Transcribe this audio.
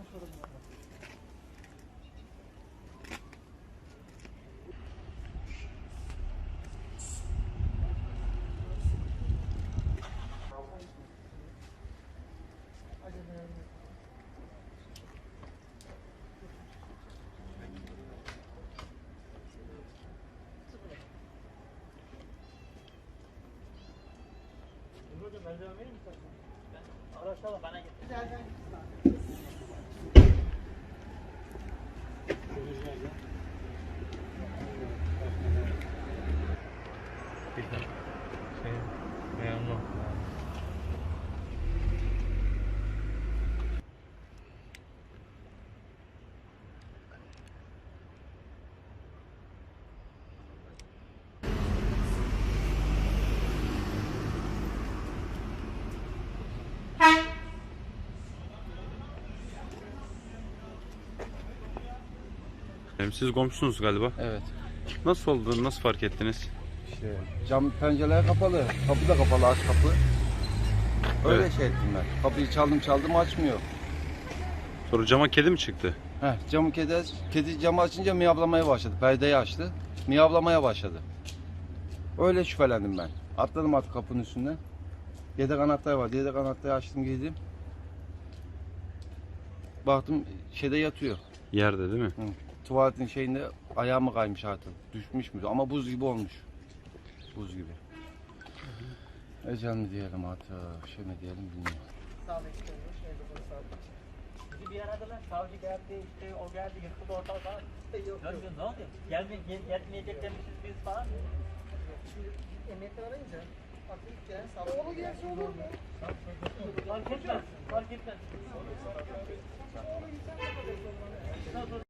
Yok. Hocam ben devam edeyim mi istersen? Araçlarla bana getir. Nereden Şey, memnun. Hem Siz komşusunuz galiba. Evet. Nasıl oldu? Nasıl fark ettiniz? İşte cam pencereler kapalı. Kapı da kapalı aç kapı. Öyle Evet. şey ettim ben. Kapıyı çaldım çaldım açmıyor. Sonra cama kedi mi çıktı? Heh, camı kedi, kedi camı açınca miyavlamaya başladı. Perdeyi açtı. Miyavlamaya başladı. Öyle şüphelendim ben. Atladım artık kapının üstüne. Yedek anahtar var. Yedek anahtarı açtım girdim. Baktım şeyde yatıyor. Yerde değil mi? Tuvaletin şeyinde ayağı mı kaymış artık? Düşmüş mü? Ama buz gibi olmuş. Buz gibi. Ecel mi diyelim artık, şey mi diyelim bilmiyorum. Sağ bekliyormuş. Evde bunu sağ Bizi bir aradılar. Savcı geldi işte o geldi yıkıldı ortalık falan. Yok yok. Ne oldu? Gelme, gel, gelmeyecek demişiz biz falan. Şimdi emniyeti arayınca artık gelen savcı. Oğlu gelse olur mu? Fark etmez. Fark etmez.